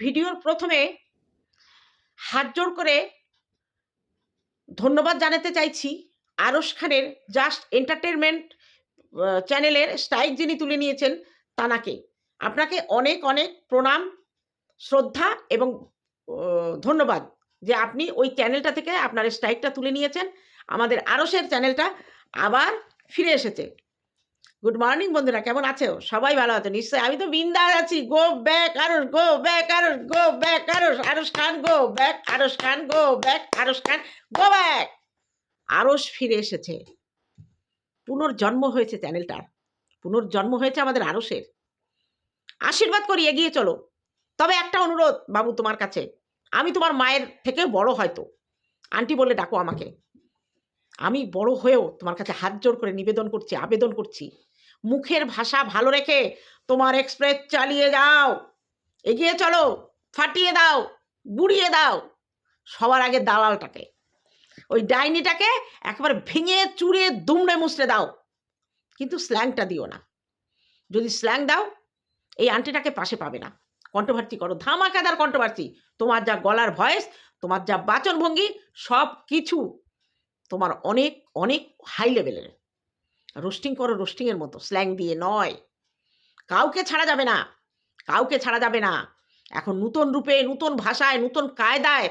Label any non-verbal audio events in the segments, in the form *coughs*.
ভিডিওর প্রথমে হাত জোড় করে ধন্যবাদ জানাতে চাইছি আরশ খানের জাস্ট এন্টারটেনমেন্ট চ্যানেলের স্ট্রাইক যিনি তুলে নিয়েছেন তানাকে। আপনাকে অনেক অনেক প্রণাম, শ্রদ্ধা এবং ধন্যবাদ যে আপনি ওই চ্যানেলটা থেকে আপনার স্ট্রাইকটা তুলে নিয়েছেন। আমাদের আরসের চ্যানেলটা আবার ফিরে এসেছে। গুড মর্নিং বন্ধুরা, কেমন আছো? সবাই ভালো আছে? নিশ্চয়ই আমি তো বিন্দাস আছি। গো ব্যাক আরস গো ব্যাক আরস গো ব্যাক আরস আরস খান গো ব্যাক আরস খান গো ব্যাক আরস খান গো ব্যাক আরস ফিরে এসেছে। পুনর্জন্ম হয়েছে চ্যানেলটার পুনর্জন্ম হয়েছে আমাদের আরসের আশীর্বাদ করি, এগিয়ে চলো। তবে একটা অনুরোধ, বাবু, তোমার কাছে। আমি তোমার মায়ের থেকে বড় হয়তো। আন্টি বলে ডাকো আমাকে। আমি বড় হয়েও তোমার কাছে হাত জোর করে নিবেদন করছি, আবেদন করছি। মুখের ভাষা ভালো রেখে তোমার এক্সপ্রেস চালিয়ে যাও। এগিয়ে চলো, ফাটিয়ে দাও, গুড়িয়ে দাও। সবার আগে দালালটাকে, ওই ডাইনিটাকে একবার ভেঙে, চুরে, দুমড়ে, মুচড়ে দাও। কিন্তু স্ল্যাংটা দিও না। যদি স্ল্যাং দাও, এই আন্টিটাকে পাশে পাবে না। কণ্ঠভার্তি করো, ধামাকাদার কণ্ঠভার্তি। তোমার যা গলার ভয়েস, তোমার যা বাচনভঙ্গি সব কিছু তোমার অনেক অনেক হাই লেভেলের রোস্টিং করো রোস্টিংয়ের মতো। স্ল্যাং দিয়ে নয়। কাউকে ছাড়া যাবে না। কাউকে ছাড়া যাবে না। এখন নূতন রূপে, নূতন ভাষায়, নূতন কায়দায়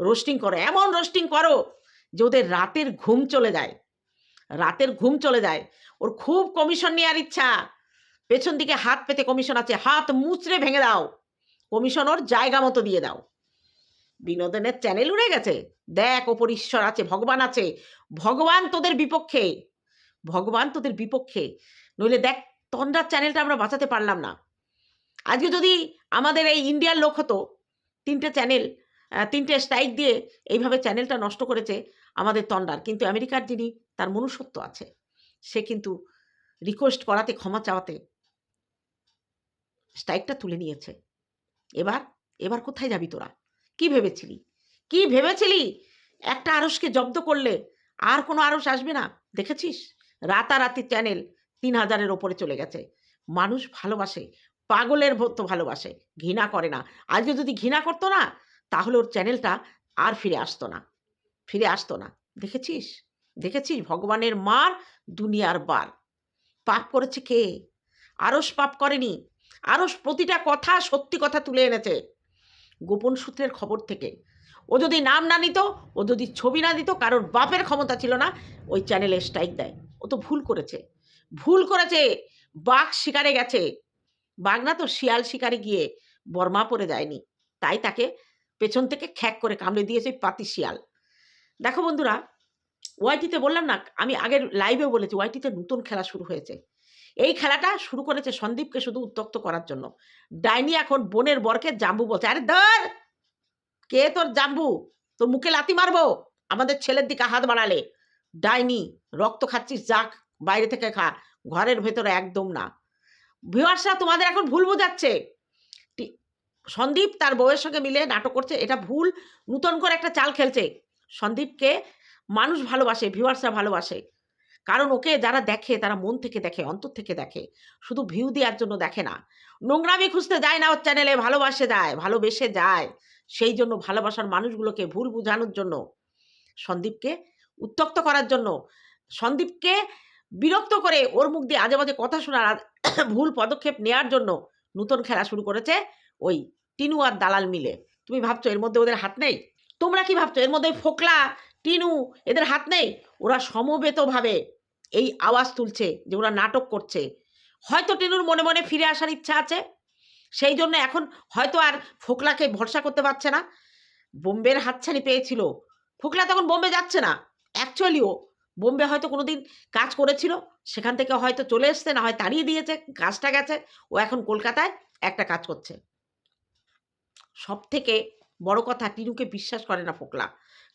রোস্টিং করো। এমন রোস্টিং করো যে ওদের রাতের ঘুম চলে যায়। রাতের ঘুম চলে যায়। ওর খুব কমিশন নেওয়ার ইচ্ছা। পেছন দিকে হাত পেতে কমিশন আছে। হাত মুচড়ে ভেঙে দাও। কমিশন ওর জায়গা মতো দিয়ে দাও। বিনোদনের চ্যানেল উড়ে গেছে। দেখ ওপর ঈশ্বর আছে, ভগবান আছে। ভগবান তোদের বিপক্ষে। ভগবান তোদের বিপক্ষে। নইলে দেখ, তন্দ্রার চ্যানেলটা আমরা বাঁচাতে পারলাম না। আজকে যদি আমাদের এই ইন্ডিয়ার লোক হতো, তিনটে চ্যানেল তিনটে স্ট্রাইক দিয়ে এইভাবে চ্যানেলটা নষ্ট করেছে আমাদের তন্ডার কিন্তু আমেরিকার যিনি, তার মনুষ্যত্ব আছে। সে কিন্তু রিকোয়েস্ট করাতে, ক্ষমা চাওয়াতে স্ট্রাইকটা তুলে নিয়েছে। এবার এবার কোথায় যাবি তোরা? কি ভেবেছিলি? কি ভেবেছিলি? একটা আরসকে জব্দ করলে আর কোনো আরস আসবে না? দেখেছিস? রাতারাতি চ্যানেল তিন হাজারের ওপরে চলে গেছে। মানুষ ভালোবাসে, পাগলের মতো ভালোবাসে, ঘৃণা করে না। আজকে যদি ঘৃণা করতো না, তাহলে ওর চ্যানেলটা আর ফিরে আসতো না। ফিরে আসতো না। দেখেছিস? দেখেছিস? ভগবানের মার দুনিয়ার বার। পাপ করেছে কে? আরস পাপ করেনি। আরস প্রতিটা কথা সত্যি কথা তুলে এনেছে। গোপন সূত্রের খবর থেকে। ও যদি নাম না নিত, ও যদি ছবি না দিত, কারোর বাপের ক্ষমতা ছিল না, ওই চ্যানেলে স্ট্রাইক দেয়। ও তো ভুল করেছে। ভুল করেছে, বাঘ শিকারে গেছে। বাঘ না তো শিয়াল শিকারে গিয়ে বর্মা পরে যায়নি। তাই তাকে পেছন থেকে খ্যাক করে কামড়ে দিয়েছে পাতি শিয়াল। দেখো বন্ধুরা, ওয়াইটিতে বললাম না, আমি আগের লাইভে বলেছি, ওয়াইটিতে নতুন খেলা শুরু হয়েছে। এই খেলাটা শুরু করেছে সন্দীপকে শুধু উত্তক্ত করার জন্য। ডাইনি এখন বোনের বরকে জাম্বু বলছে, আরে ধর! কে তোর জাম্বু? তোর মুখে লাতি মারবো? আমাদের ছেলের দিকে হাত বাড়ালে। ডাইনি রক্ত খাচ্ছিস, যাক, বাইরে থেকে খা, ঘরের ভেতরে একদম না। ভিউয়ার্সরা তোমাদের এখন ভুল বোঝাচ্ছে। সন্দীপ তার বউয়ের সঙ্গে মিলে নাটক করছে, এটা ভুল, নূতন করে একটা চাল খেলছে। সন্দীপকে মানুষ ভালোবাসে ভিউয়ার্সরা ভালোবাসে। কারণ ওকে যারা দেখে, তারা মন থেকে দেখে, অন্তর থেকে দেখে। শুধু ভিউ দেওয়ার জন্য দেখে না। নোংরামি খুঁজতে যায় না ওর চ্যানেলে ভালোবাসে যায় ভালোবেসে যায়। সেই জন্য ভালোবাসার মানুষগুলোকে ভুল বোঝানোর জন্য সন্দীপকে উত্তক্ত করার জন্য সন্দীপকে বিরক্ত করে ওর মুখ দিয়ে আজে বাজে কথা শোনার *coughs* ভুল পদক্ষেপ নেওয়ার জন্য নতুন খেলা শুরু করেছে ওই টিনু আর দালাল মিলে। তুমি ভাবছ এর মধ্যে ওদের হাত নেই? তোমরা কি ভাবছ? এর মধ্যে ফোকলা, টিনু এদের হাত নেই? ওরা সমবেতভাবে এই আওয়াজ তুলছে যে ওরা নাটক করছে। হয়তো টিনুর মনে মনে ফিরে আসার ইচ্ছা আছে। সেই জন্য এখন হয়তো আর ফোকলাকে ভরসা করতে পারছে না। বোম্বের হাতছানি পেয়েছিল। ফোকলা তখন বোম্বে যাচ্ছে না। অ্যাকচুয়ালিও বোম্বে হয়তো কোনোদিন কাজ করেছিল, সেখান থেকে হয়তো চলে এসছে, না হয় তাড়িয়ে দিয়েছে, কাজটা গেছে, ও এখন কলকাতায় একটা কাজ করছে। সব থেকে বড় কথা, টিনুকে বিশ্বাস করে না ফোকলা।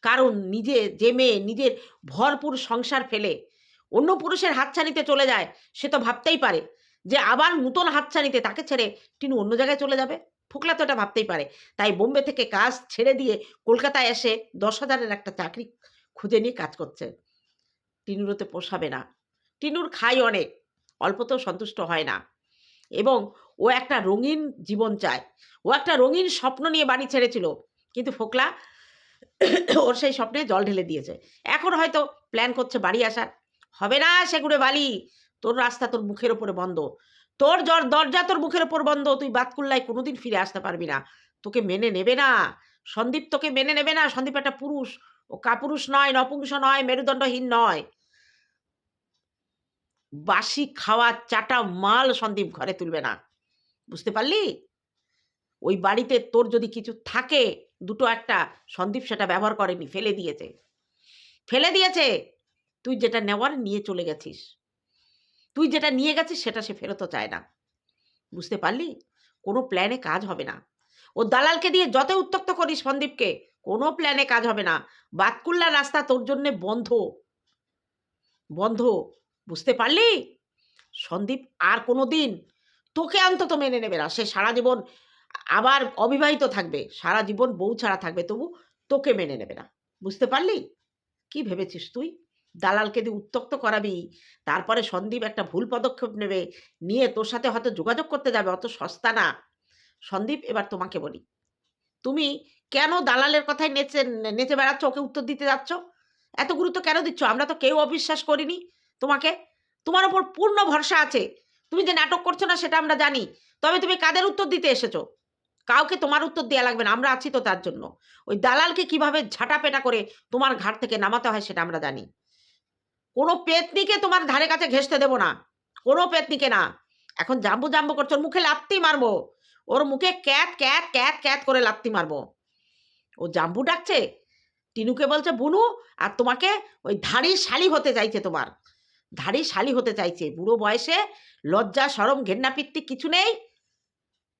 কারণ নিজে, যে মেয়ে নিজের ভরপুর সংসার ফেলে, অন্য পুরুষের হাতছানিতে চলে যায়, সে তো ভাবতেই পারে যে আবার নূতন হাতছানিতে তাকে ছেড়ে টিনু অন্য জায়গায় চলে যাবে। ফোকলা তো এটা ভাবতেই পারে। তাই বোম্বে থেকে কাজ ছেড়ে দিয়ে কলকাতায় এসে দশ হাজারের একটা চাকরি খুঁজে নিয়ে কাজ করছে। টিনুরও তো পোষাবে না। টিনুর খাই অনেক, অল্পতেও সন্তুষ্ট হয় না। এবং ও একটা রঙিন জীবন চায়। ও একটা রঙিন স্বপ্ন নিয়ে বাড়ি ছেড়েছিল। কিন্তু ফোকলা *coughs* ওর সেই স্বপ্নে জল ঢেলে দিয়েছে। এখন হয়তো প্ল্যান করছে বাড়ি আসার। হবে না সেগুড়ে বালি। তোর রাস্তা তোর মুখের ওপরে বন্ধ। তোর জ্বর দরজা তোর মুখের ওপর বন্ধ। তুই বাতকুল্লায় কোনোদিন ফিরে আসতে পারবি না। তোকে মেনে নেবে না। সন্দীপ তোকে মেনে নেবে না। সন্দীপ একটা পুরুষ। ও কাপুরুষ নয়, নপুংস নয়, মেরুদণ্ডহীন নয়। বাসি খাওয়া চাটা মাল সন্দীপ ঘরে তুলবে না। বুঝতে পারলি? ওই বাড়িতে তোর যদি কিছু থাকে, দুটো একটা সন্দীপ সেটা ব্যবহার করেনি, ফেলে দিয়েছে। ফেলে দিয়েছে? তুই যেটা নেওয়ার নিয়ে চলে গেছিস। তুই যেটা নিয়ে গেছিস, সেটা সে ফেরতও চায় না। বুঝতে পারলি? কোনো প্ল্যানে কাজ হবে না। ও দালালকে দিয়ে যত উত্তক্ত করিস সন্দীপকে কোনো প্ল্যানে কাজ হবে না। বাতকুল্লার রাস্তা তোর জন্যে বন্ধ। বন্ধ। বুঝতে পারলি? সন্দীপ, আর কোনো দিন তোকে অন্তত মেনে নেবে না। সে সারা জীবন আবার অবিবাহিত থাকবে। সারা জীবন বউ ছাড়া থাকবে, তবু তোকে মেনে নেবে না। বুঝতে পারলি? কি ভেবেছিস তুই? দালালকে দিয়ে উত্তক্ত করাবি। তারপরে সন্দীপ একটা ভুল পদক্ষেপ নেবে। নিয়ে তোর সাথে হয়তো যোগাযোগ করতে যাবে, অত সস্তা না। সন্দীপ, এবার তোমাকে বলি। তুমি কেন দালালের কথায় নেচে নেচে বেড়াচ্ছ, ওকে উত্তর দিতে যাচ্ছ? এত গুরুত্ব কেন দিচ্ছ? আমরা তো কেউ অবিশ্বাস করিনি। তোমাকে, তোমার ওপর পূর্ণ ভরসা আছে। তুমি যে নাটক করছ না, সেটা আমরা জানি। তবে তুমি কাদের উত্তর দিতে এসেছ? কাউকে তোমার উত্তর দেওয়া লাগবে না, আমরা আছি তো তার জন্য। ওই দালালকে কীভাবে ঝাঁটাপেটা করে তোমার ঘাট থেকে নামাতে হয়, সেটা আমরা জানি। কোনো পেতনিকে তোমার ধারে কাছে ঘেসতে দেবো না। কোনো পেতনিকে না। এখন জাম্বু জাম্বু করছ মুখে লাত্তি মারবো। ওর মুখে ক্যাত ক্যাত ক্যাত ক্যাত করে লাত্তি মারবো। ও জাম্বু ডাকছে। টিনুকে বলছে, বুনু, আর তোমাকে ওই ধাড়ি শালি হতে চাইছে তোমার। ধাড়ি শালি হতে চাইছে। বুড়ো বয়সে লজ্জা, সরম, ঘেন্নাপিত্তি কিছু নেই।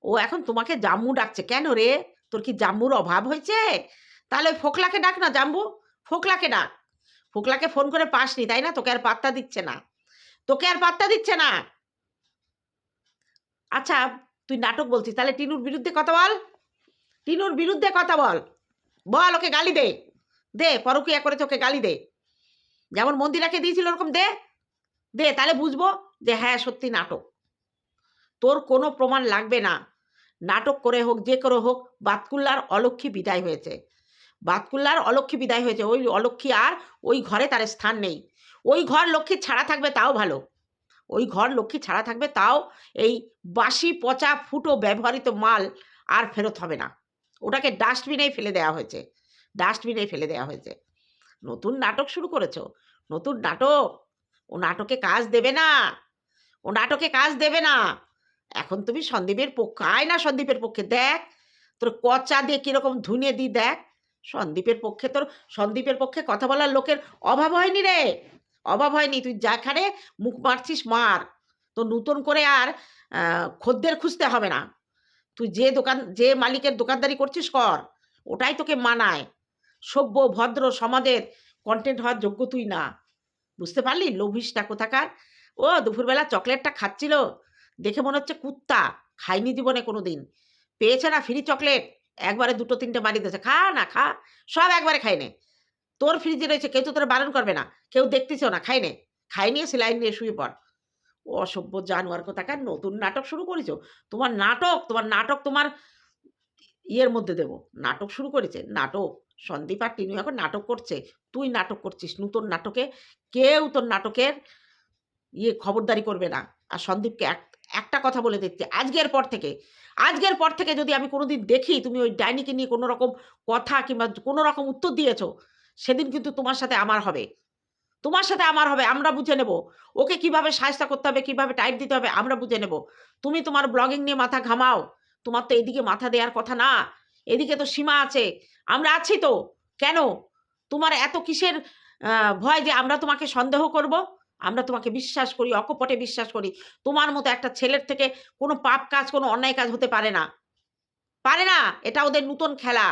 ও এখন তোমাকে জাম্বু ডাকছে। কেন রে? তোর কি জাম্বুর অভাব হয়েছে? তাহলে ওই ফোকলাকে ডাক না, জাম্বু। ফোকলাকে ডাক। ফোকলাকে ফোন করে পাসনি, তাই না? তোকে আর পাত্তা দিচ্ছে না। তোকে আর পাত্তা দিচ্ছে না। আচ্ছা তুই নাটক বলছিস। তাহলে টিনুর বিরুদ্ধে কথা বল। টিনুর বিরুদ্ধে কথা বল। বল ওকে গালি দে। দে, পরকিয়া করেছে ওকে গালি দে। যেমন মন্দিরাকে দিয়েছিল ওরকম দে। দে, তাহলে বুঝব যে হ্যাঁ সত্যি নাটক। তোর কোনো প্রমাণ লাগবে না। নাটক করে হোক, যে করে হোক, বাতকুল্লার অলক্ষী বিদায় হয়েছে। বাতকুল্লার অলক্ষী বিদায় হয়েছে। ওই অলক্ষী আর ওই ঘরে তার স্থান নেই। ওই ঘর লক্ষ্মী ছাড়া থাকবে, তাও ভালো। ওই ঘর লক্ষ্মী ছাড়া থাকবে, তাও এই বাসি পচা ফুটো ব্যবহৃত মাল আর ফেরত হবে না। ওটাকে ডাস্টবিনেই ফেলে দেওয়া হয়েছে। ডাস্টবিনেই ফেলে দেওয়া হয়েছে। নতুন নাটক শুরু করেছ? নতুন নাটক? ও নাটকে কাজ দেবে না। ও নাটকে কাজ দেবে না। এখন তুমি সন্দীপের পক্ষে, আয় না সন্দীপের পক্ষে, দেখ। তোর কচা দিয়ে কীরকম ধুনে দি, দেখ। সন্দীপের পক্ষে তোর, সন্দীপের পক্ষে কথা বলার লোকের অভাব হয়নি রে। অভাব হয়নি, তুই যেখানে মুখ মারছিস, মার। তো নতুন করে আর খদ্দের খুঁজতে হবে না। তুই যে দোকান, যে মালিকের দোকানদারি করছিস কর, ওটাই তোকে মানায়। সভ্য, ভদ্র সমাজের কন্টেন্ট হওয়ার যোগ্য তুই না। বুঝতে পারলি? লোভিসটা কোথাকার? ও, দুপুরবেলা চকলেটটা খাচ্ছিল। দেখে মনে হচ্ছে কুত্তা, খাইনি জীবনে কোনো দিন পেয়েছে না ফ্রি চকলেট? একবারে দুটো, তিনটে মারি দিয়েছে। খা না, খা। সব একবারে খাই নে তোর ফ্রিজে রয়েছে, কেউ তো তোর বারণ করবে না। কেউ দেখতেছেও না খাই নে খাই নিয়ে সেলাইন নিয়ে শুয়ে পড়। অসভ্য জানোয়ার কোথাকার নতুন নাটক শুরু করেছ? তোমার নাটক তোমার নাটক তোমার ইয়ের মধ্যে দেবো। নাটক শুরু করেছে, নাটক। সন্দীপ আর টিনু এখন নাটক করছে। তুই নাটক করছিস, নতুন নাটকে। কেউ তোর নাটকের ইয়ে খবরদারি করবে না। আর সন্দীপকে এক, একটা কথা বলে দিচ্ছি, আজকের পর থেকে, আজকের পর থেকে যদি আমি কোনোদিন দেখি তুমি ওই ডাইনিকে নিয়ে কোনো রকম কথা কিংবা কোনো রকম উত্তর দিয়েছ, সেদিন কিন্তু তোমার সাথে আমার হবে। তোমার সাথে আমার হবে, আমরা বুঝে নেব। ওকে কীভাবে সাহায্য করতে হবে, কীভাবে টাইট দিতে হবে, আমরা বুঝে নেব। তুমি তোমার ব্লগিং নিয়ে মাথা ঘামাও। তোমার তো এদিকে মাথা দেওয়ার কথা না। এদিকে তো সীমা আছে। আমরা আছি তো। কেন? তোমার এত কিসের ভয় যে আমরা তোমাকে সন্দেহ করব? আমরা তোমাকে বিশ্বাস করি, অকপটে বিশ্বাস করি। তোমার মতো একটা ছেলের থেকে কোনো পাপ কাজ, কোনো অন্যায় কাজ হতে পারে না। পারে না। এটা ওদের নতুন খেলা।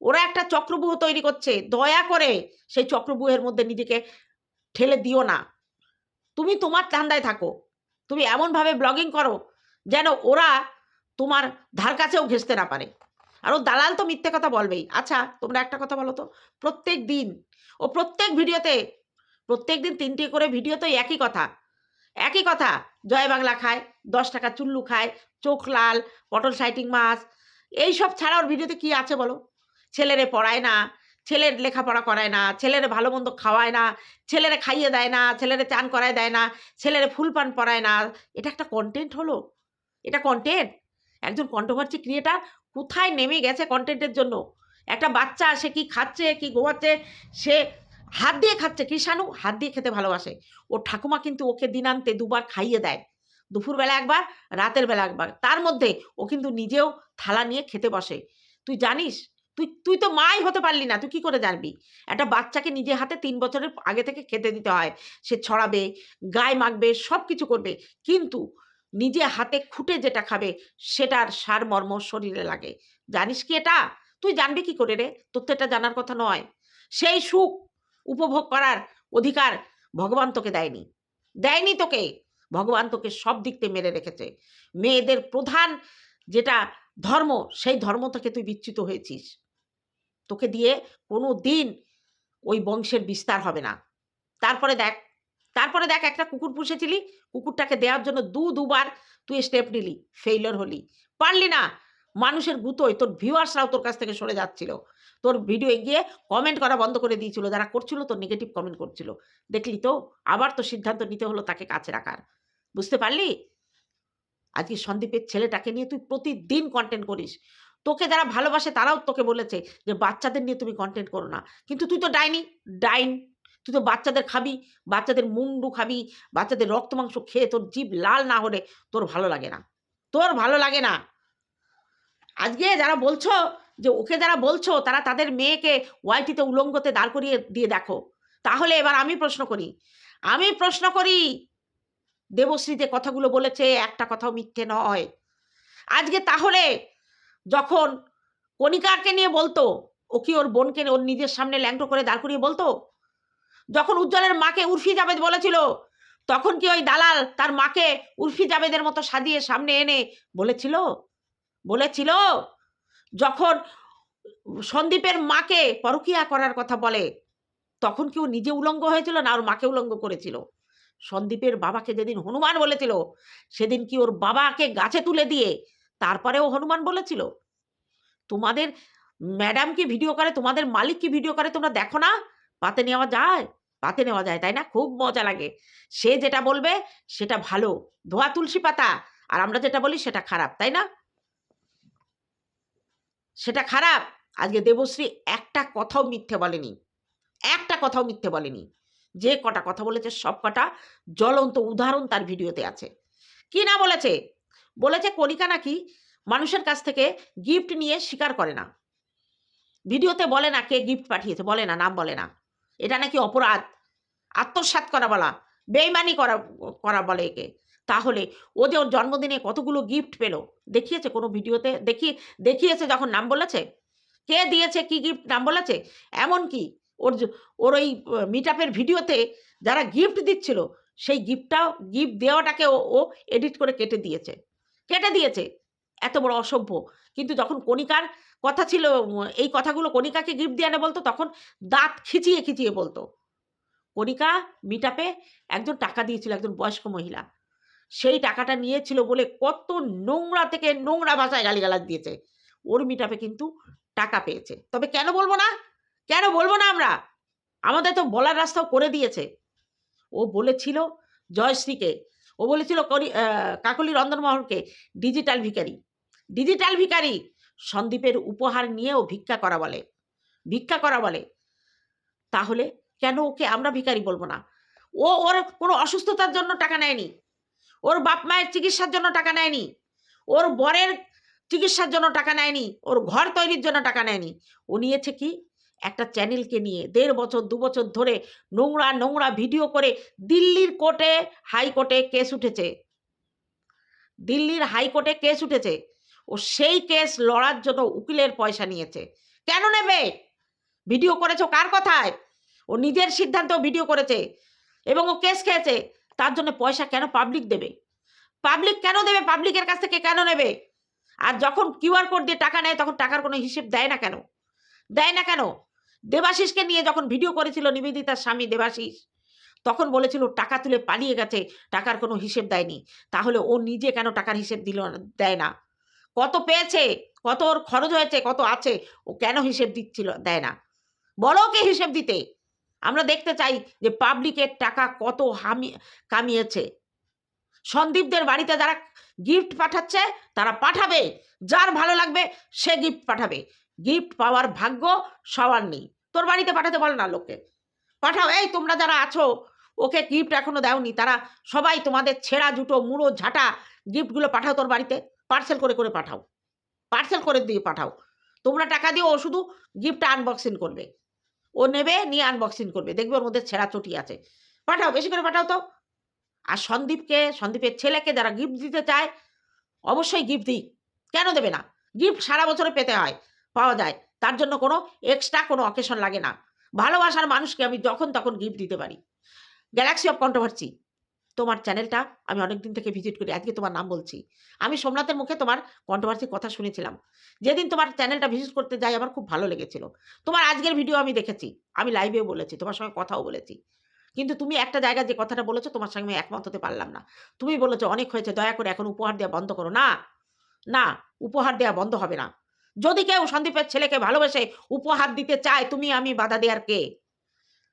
ওরা একটা চক্রব্যূহ তৈরি করছে। দয়া করে সেই চক্রব্যূহের মধ্যে নিজেকে ঠেলে দিও না। তুমি তোমার ধান্দায় থাকো। তুমি এমনভাবে ব্লগিং করো যেন ওরা তোমার ধার কাছেও ঘেসতে না পারে। আর ও দালাল তো মিথ্যে কথা বলবেই। আচ্ছা তোমরা একটা কথা বলো তো? প্রত্যেক দিন ও প্রত্যেক ভিডিওতে, প্রত্যেক দিন তিনটে করে ভিডিও তো একই কথা। একই কথা, জয় বাংলা খায়, দশ টাকা চুল্লু খায়, চোখ লাল, পটল সাইটিং মাছ, এইসব ছাড়া ওর ভিডিওতে কি আছে বলো? ছেলেরে পড়ায় না ছেলের লেখাপড়া করায় না, ছেলের ভালো মন্দ খাওয়ায় না, ছেলেরে খাইয়ে দেয় না, ছেলেরে চান করায় দেয় না, ছেলেরে ফুল পান পরায় না। এটা একটা কন্টেন্ট হলো। এটা কন্টেন্ট একজন কন্ট্রোভার্সি ক্রিয়েটার কোথায় নেমে গেছে কন্টেন্টের জন্য? একটা বাচ্চা সে কি খাচ্ছে, কি ঘুমাচ্ছে সে হাত দিয়ে খাচ্ছে কৃষাণু হাত দিয়ে খেতে ভালোবাসে। ওর ঠাকুমা কিন্তু ওকে দিনান্তে দুবার খাইয়ে দেয়। দুপুরবেলা একবার, রাতের বেলা একবার। তার মধ্যে ও কিন্তু নিজেও থালা নিয়ে খেতে বসে। তুই জানিস তুই তুই তো মাই হতে পারলি না, তুই কি করে জানবি? একটা বাচ্চাকে নিজে হাতে তিন বছরের আগে থেকে খেতে দিতে হয়। সে ছড়াবে, গায়ে মাখবে সব কিছু করবে। কিন্তু নিজে হাতে খুঁটে যেটা খাবে, সেটার সারমর্ম শরীরে লাগে। জানিস কি এটা? তুই জানবি কি করে রে? তোর তো এটা জানার কথা নয়। সেই সুখ উপভোগ করার অধিকার ভগবান তোকে দেয়নি। দেয়নি তোকে। ভগবান তোকে সব দিক থেকে মেরে রেখেছে। মেয়েদের প্রধান যেটা ধর্ম, সেই ধর্ম থেকে তুই বিচ্যুত হয়েছিস। তোকে দিয়ে কোনো দিন ওই বংশের বিস্তার হবে না। তারপরে দেখ তারপরে দেখ একটা কুকুর পুষেছিলি, কুকুরটাকে দেওয়ার জন্য দু, দুবার তুই স্টেপ নিলি ফেইলর হলি। পারলি না। মানুষের গুতোয় তোর ভিউয়ার্সরাও তোর কাছ থেকে সরে যাচ্ছিল। তোর ভিডিও গিয়ে কমেন্ট করা বন্ধ করে দিয়েছিল, যারা করছিল তোর নেগেটিভ কমেন্ট করছিল। দেখলি তো, আবার তো সিদ্ধান্ত নিতে হলো তাকে কাছে রাখার। বুঝতে পারলি? আজকে সন্দীপের ছেলেটাকে নিয়ে তুই প্রতিদিন কন্টেন্ট করিস। তোকে যারা ভালোবাসে তারাও তোকে বলেছে যে, বাচ্চাদের নিয়ে তুমি কন্টেন্ট করো না। কিন্তু তুই তো ডাইনি, ডাইন। তুই তো বাচ্চাদের খাবি, বাচ্চাদের মুন্ডু খাবি, বাচ্চাদের রক্ত মাংস খেয়ে তোর জীব লাল না হলে তোর ভালো লাগে না। তোর ভালো লাগে না। আজকে যারা বলছো যে, ওকে যারা বলছো, তারা তাদের মেয়েকে ওয়াইটিতে উলঙ্গতে দাঁড় করিয়ে দিয়ে দেখো। তাহলে এবার আমি প্রশ্ন করি। আমি প্রশ্ন করি দেবশ্রীতে কথাগুলো বলেছে, একটা কথাও মিথ্যে নয়। আজকে তাহলে যখন কণিকাকে নিয়ে বলতো, ও কি ওর বোনকে ওর নিজের সামনে ল্যাংটো করে দাঁড় করিয়ে বলতো? যখন উজ্জ্বলের মাকে উর্ফি জাবেদ বলেছিল, তখন কি ওই দালাল তার মাকে উর্ফি জাবেদের মতো সাজিয়ে সামনে এনে বলেছিল? বলেছিল, যখন সন্দীপের মাকে পরকিয়া করার কথা বলে, তখন কি ও নিজে উলঙ্গ হয়েছিল না ওর মাকে উলঙ্গ করেছিল? সন্দীপের বাবাকে যেদিন হনুমান বলেছিল, সেদিন কি ওর বাবাকে গাছে তুলে দিয়ে তারপরেও হনুমান বলেছিল, তোমাদের ম্যাডাম কি ভিডিও করে? তোমাদের মালিক কি ভিডিও করে? তোমরা দেখো না? পাতে নেওয়া যায়? পাতে নেওয়া যায়, তাই না? খুব মজা লাগে। সে যেটা বলবে, সেটা ভালো। ধোয়া তুলসী পাতা, আর আমরা যেটা বলি, সেটা খারাপ, তাই না? সেটা খারাপ? আজকে দেবশ্রী একটা কথাও মিথ্যে বলেনি। একটা কথাও মিথ্যে বলেনি। যে কটা কথা বলেছে, সব কটা জ্বলন্ত উদাহরণ তার ভিডিওতে আছে। কি না বলেছে? বলেছে কণিকা নাকি মানুষের কাছ থেকে গিফট নিয়ে স্বীকার করে না। ভিডিওতে বলে না কে গিফট পাঠিয়েছে, বলে না, নাম বলে না। এটা নাকি অপরাধ। আত্মসাৎ করা বলা, বেইমানি করা করা বলে একে। তাহলে ও যে ওর জন্মদিনে কতগুলো গিফট পেল, দেখিয়েছে কোনো ভিডিওতে? দেখিয়ে দেখিয়েছে যখন নাম বলেছে? কে দিয়েছে, কি গিফট নাম বলেছে? এমন কি? ওর ওর ওই মিট আপের ভিডিওতে যারা গিফট দিচ্ছিল, সেই গিফটটাও গিফট দেওয়াটাকে ও এডিট করে কেটে দিয়েছে। কেটে দিয়েছে। এত বড় অসভ্য। কিন্তু যখন কণিকার কথা ছিল, এই কথাগুলো কণিকাকে গিফট দিয়ে আনে বলতো, তখন দাঁত খিচিয়ে খিচিয়ে বলতো। কণিকা মিট আপে একজন টাকা দিয়েছিল, একজন বয়স্ক মহিলা। সেই টাকাটা নিয়েছিল বলে কত নোংরা থেকে নোংরা ভাষায় গালিগালাজ দিয়েছে। ওর মিট আপে কিন্তু টাকা পেয়েছে। তবে কেন বলব না? কেন বলব না আমরা? আমাদের তো বলার রাস্তাও করে দিয়েছে। ও বলেছিল, জয়শ্রীকে ও বলেছিল করি কাকলি রন্ধনমোহনকে ডিজিটাল ভিখারি। ডিজিটাল ভিকারি সন্দীপের উপহার নিয়েও ভিক্ষা করা বলে। ভিক্ষা করা বলে। তাহলে কেন ওকে আমরা ভিখারি বলব না? ও ওর কোনো অসুস্থতার জন্য টাকা নেয়নি। ওর বাপ মায়ের চিকিৎসার জন্য টাকা নেয়নি। ওর বরের চিকিৎসার জন্য টাকা নেয়নি। ওর ঘর তৈরির জন্য টাকা নেয়নি। ও নিয়েছে কি? একটা চ্যানেলকে নিয়ে দেড় বছর, দু বছর ধরে নোংরা নোংরা ভিডিও করে দিল্লির কোর্টে হাইকোর্টে কেস উঠেছে। দিল্লির হাইকোর্টে কেস উঠেছে। ও সেই কেস লড়ার জন্য উকিলের পয়সা নিয়েছে। কেন নেবে? ভিডিও করেছ কার কথায়? ও নিজের সিদ্ধান্ত ভিডিও করেছে এবং ও কেস খেয়েছে। তার জন্য পয়সা কেন পাবলিক দেবে? পাবলিক কেন দেবে? পাবলিকের কাছ থেকে কেন নেবে? আর যখন কিউআর কোড দিয়ে টাকা নেয়, তখন টাকার কোনো হিসেব দেয় না কেন? দেয় না কেন? দেবাশিসকে নিয়ে যখন ভিডিও করেছিল নিবেদিতার স্বামী দেবাশিস, তখন বলেছিল টাকা তুলে পালিয়ে গেছে, টাকার কোনো হিসেব দেয়নি। তাহলে ও নিজে কেন টাকার হিসেব দিল দেয় না? কত পেয়েছে? কত ওর খরচ হয়েছে? কত আছে? ও কেন হিসেব দিচ্ছিল, দেয় না? বলো ওকে হিসেব দিতে? আমরা দেখতে চাই যে পাবলিকের টাকা কত হামি, কামিয়েছে। সন্দীপদের বাড়িতে যারা গিফট পাঠাচ্ছে, তারা পাঠাবে। যার ভালো লাগবে, সে গিফট পাঠাবে। গিফট পাওয়ার ভাগ্য সবার নেই। তোর বাড়িতে পাঠাতে বল না লোককে। পাঠাও, এই তোমরা যারা আছো, ওকে গিফট এখনও দাওনি, তারা সবাই তোমাদের ছেঁড়া জুটো, মুড়ো, ঝাঁটা গিফটগুলো পাঠাও তোর বাড়িতে পার্সেল করে করে পাঠাও। পার্সেল করে দিয়ে পাঠাও। তোমরা টাকা দিয়ে ও শুধু গিফট আনবক্সিং করবে। ও নেবে, নিয়ে আনবক্সিং করবে। দেখবে ওর মধ্যে ছেঁড়া চটি আছে। পাঠাও, বেশি করে পাঠাও তো। আর সন্দীপকে, সন্দীপের ছেলেকে যারা গিফট দিতে চায়, অবশ্যই গিফট দিই। কেন দেবে না? গিফট সারা বছরে পেতে হয়, পাওয়া যায়। তার জন্য কোনো এক্সট্রা কোনো অকেশন লাগে না। ভালোবাসার মানুষকে আমি যখন তখন গিফট দিতে পারি। গ্যালাক্সি অফ কন্ট্রোভার্সি তোমার চ্যানেলটা আমি অনেক দিন থেকে ভিজিট করি, আজকে তোমার নাম বলছি। আমি সোমনাথের মুখে তোমার কন্ট্রোভার্সির কথা শুনেছিলাম। যেদিন তোমার চ্যানেলটা ভিজিট করতে যাই, আমার খুব ভালো লেগেছিল। তোমার আজকের ভিডিও আমি দেখেছি, আমি লাইভেও বলেছি, তোমার সঙ্গে কথাও বলেছি। কিন্তু তুমি একটা জায়গায় যে কথাটা বলেছ, তোমার সঙ্গে আমি একমত হতে পারলাম না। তুমি বলেছ, অনেক হয়েছে, দয়া করে এখন উপহার দেওয়া বন্ধ করো। না না, উপহার দেওয়া বন্ধ হবে না। যদি কেউ সন্দীপের ছেলেকে ভালোবেসে উপহার দিতে চায়, তুমি আমি বাধা দেওয়ার কে?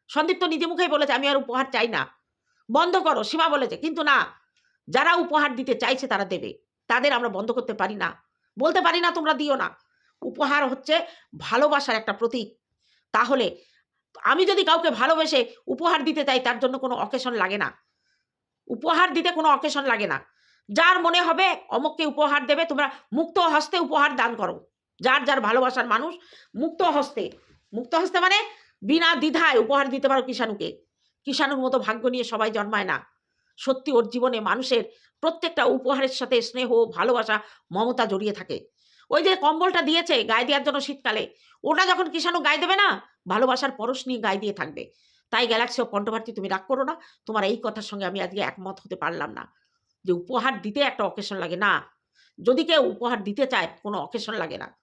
সন্দীপ তো নিজে মুখেই বলেছে, আমি আর উপহার চাই না। বন্ধ করো, সীমা বলেছে, কিন্তু না, যারা উপহার দিতে চাইছে তারা দেবে। তাদের আমরা বন্ধ করতে পারি না। বলতে পারি না, তোমরা দিও না। উপহার হচ্ছে ভালোবাসার একটা প্রতীক। তাহলে আমি যদি কাউকে ভালোবেসে উপহার দিতে চাই, তার জন্য কোনো অকেশন লাগে না। উপহার দিতে কোনো অকেশন লাগে না। যার মনে হবে, অমুককে উপহার দেবে, তোমরা মুক্ত হস্তে উপহার দান করো। যার যার ভালোবাসার মানুষ মুক্ত হস্তে। মুক্ত হস্তে মানে বিনা দ্বিধায় উপহার দিতে পারো কিষাণুকে। কিষাণুর মতো ভাগ্য নিয়ে সবাই জন্মায় না। সত্যি ওর জীবনে মানুষের প্রত্যেকটা উপহারের সাথে স্নেহ, ভালোবাসা, মমতা জড়িয়ে থাকে। ওই যে কম্বলটা দিয়েছে গায়ে দেওয়ার জন্য শীতকালে, ওটা যখন কিষাণু গায়ে দেবে না, ভালোবাসার পরশ নিয়ে গায়ে দিয়ে থাকবে। তাই গ্যালাক্সি অফ কন্ট্রোভার্সি তুমি রাগ করো না, তোমার এই কথার সঙ্গে আমি আজকে একমত হতে পারলাম না। যে উপহার দিতে একটা অকেশন লাগে না। যদি কেউ উপহার দিতে চায়, কোনো অকেশন লাগে না।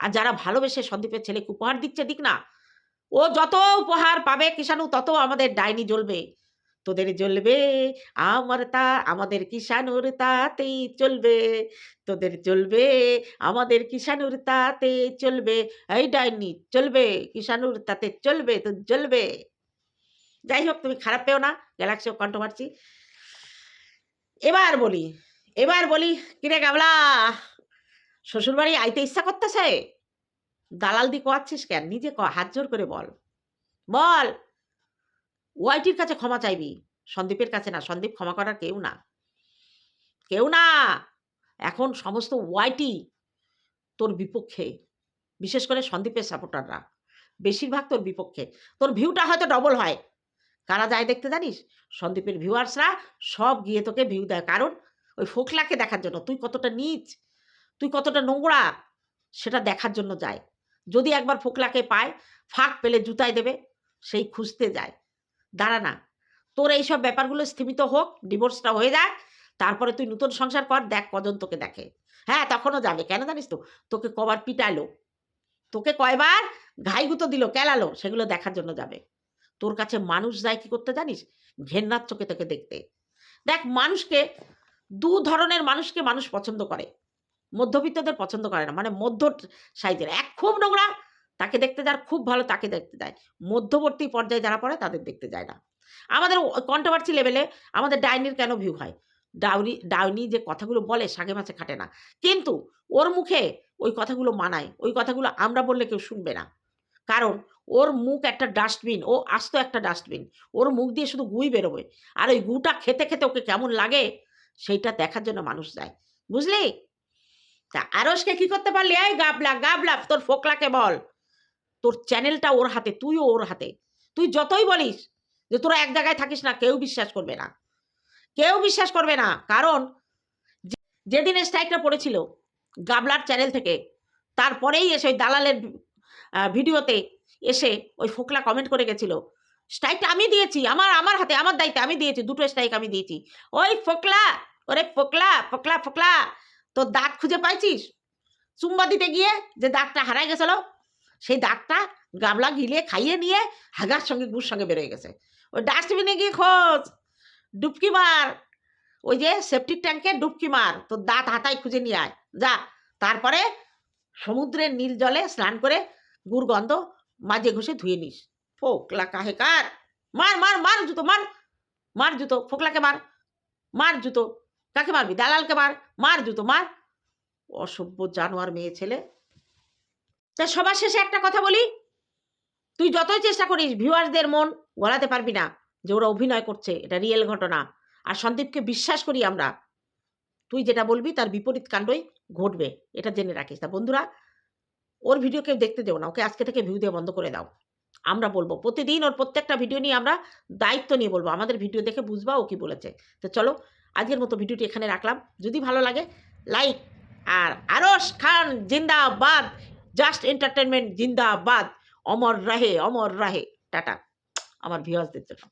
আর যারা ভালোবেসে সন্দীপের ছেলেকে উপহার দিচ্ছে দিক না? ও যত উপহার পাবে কিষাণু, তত আমাদের ডাইনি জ্বলবে। তোদের জ্বলবে আমার তা, আমাদের কিষাণুর তাতেই চলবে। তোদের চলবে আমাদের কিষাণুর তাতে চলবে। এই ডাইনি, চলবে, কিষাণুর তাতে চলবে, তো জ্বলবে। যাই হোক, তুমি খারাপ পেও না গ্যালাক্সি অফ কন্ট্রোভার্সি। এবার বলি এবার বলি, কিরে গাবলা? শ্বশুরবাড়ি আইতে ইচ্ছা করতেছে? দালাল দি কোয়াচ্ছিস কেন? নিজে ক, হাত জোর করে বল। বল! ওয়াইটির কাছে ক্ষমা চাইবি, সন্দীপের কাছে না, সন্দীপ ক্ষমা করার কেউ না। কেউ না! এখন সমস্ত ওয়াইটি তোর বিপক্ষে, বিশেষ করে সন্দীপের সাপোর্টাররা বেশিরভাগ তোর বিপক্ষে। তোর ভিউটা হয়তো ডবল হয়। কারা যায় দেখতে জানিস? সন্দীপের ভিউয়ার্সরা সব গিয়ে তোকে ভিউ দেয়। কারণ ওই ফোকলাকে দেখার জন্য। তুই কতটা নিচ? তুই কতটা নোংরা? সেটা দেখার জন্য যায়। যদি একবার ফোকলাকে পায়, ফাঁক পেলে জুতায় দেবে, সেই খুঁজতে যায়। দাঁড়া না, তোর এইসব ব্যাপারগুলো স্থিমিত হোক, ডিভোর্সটা হয়ে যাক, তারপরে তুই নতুন সংসার কর, দেখ কজন তোকে দেখে। হ্যাঁ তখনও যাবে, কেন জানিস তো? তোকে কবার পিটালো। তোকে কয়বার ঘাইগুতো দিল, কেলালো, সেগুলো দেখার জন্য যাবে। তোর কাছে মানুষ যায় কি করতে জানিস? ঘেন্নার চোখে তোকে দেখতে। দেখ, মানুষকে, দু ধরনের মানুষকে মানুষ পছন্দ করে। মধ্যবিত্তদের পছন্দ করে না মানে মধ্য সাইজের এক খুব নোংরা, তাকে দেখতে যার খুব ভালো, তাকে দেখতে যায় মধ্যবর্তী পর্যায়ে যারা পড়ে, তাদের দেখতে যায় না। আমাদের কন্ট্রোভার্সি লেভেলে আমাদের ডাইনির কেন ভিউ হয়? ডাউনি ডাউনি যে কথাগুলো বলে, সাগে মাছে খাটে না। কিন্তু ওর মুখে ওই কথাগুলো মানায়। ওই কথাগুলো আমরা বললে কেউ শুনবে না। কারণ ওর মুখ একটা ডাস্টবিন ও আস্ত একটা ডাস্টবিন ওর মুখ দিয়ে শুধু গুই বেরোবে। আর ওই গুটা খেতে খেতে ওকে কেমন লাগে, সেইটা দেখার জন্য মানুষ যায়। বুঝলি? তা আরসকে কি করতে পারলি? এই গাবলা গাবলা, তোর ফোকলাকে বল। তোর চ্যানেলটা ওর হাতে, তুইও ওর হাতে। তুই যতই বলিস যে তোরা এক জায়গায় থাকিস না, কেউ বিশ্বাস করবে না। কেউ বিশ্বাস করবে না। কারণ যেদিন স্ট্রাইকটা পড়েছিল গাবলার চ্যানেল থেকে, তারপরেই এসে ওই দালালের ভিডিওতে এসে ওই ফোকলা কমেন্ট করে গেছিল স্ট্রাইকটা আমি দিয়েছি, আমার আমার হাতে, আমার দায়িত্বে আমি দিয়েছি, দুটো স্ট্রাইক আমি দিয়েছি। ওই ফোকলা, ওরে ফোকলা ফোকলা ফোকলা তোর দাগ খুঁজে পাইছিস? চুম্বা দিতে গিয়ে যে দাগটা হারাই গেছিল, সেই দাগটা গামলা গিলে খাইয়ে নিয়ে হাগার সঙ্গে গুড় সঙ্গে বেরোয় গেছে। ওই ডাস্টবিনে গিয়ে খোঁজ, ডুবকি মার। ওই যে সেপটিক ট্যাঙ্কে ডুবকি মার, তোর দাঁত হাতায় খুঁজে নিয়ে আয়। যা, তারপরে সমুদ্রের নীল জলে স্নান করে গুড় গন্ধ মাঝে ঘষে ধুয়ে নিস। ফোকলা কাহে কার? মার মার মার জুতো, মার মার জুতো, ফোকলাকে মার মার জুতো। কাকে মারবি? দালালকে মার। মার জুতো, মার। অসভ্য জানোয়ার মেয়ে ছেলে। তা সবার শেষে একটা কথা বলি। তুই যতই চেষ্টা করিস, ভিউয়ার্সদের মন গলাতে পারবি না যে ওরা অভিনয় করছে। এটা রিয়েল ঘটনা। আর সন্দীপকে বিশ্বাস করি আমরা। তুই যেটা বলবি, তার বিপরীত কাণ্ডই ঘটবে। এটা জেনে রাখিস। তা বন্ধুরা, ওর ভিডিও কেউ দেখতে দেও না। ওকে আজকে থেকে ভিউ দিয়ে বন্ধ করে দাও। আমরা বলব, প্রতিদিন ওর প্রত্যেকটা ভিডিও নিয়ে আমরা দায়িত্ব নিয়ে বলব। আমাদের ভিডিও দেখে বুঝবা ও কি বলেছে। তো চলো আজকের মতো ভিডিওটি এখানে রাখলাম। যদি ভালো লাগে, লাইক আর আরস খান জিন্দাবাদ, জাস্ট এন্টারটেনমেন্ট জিন্দাবাদ। অমর রাহে অমর রাহে। টাটা। আমার ভিউয়ার্সদের জন্য।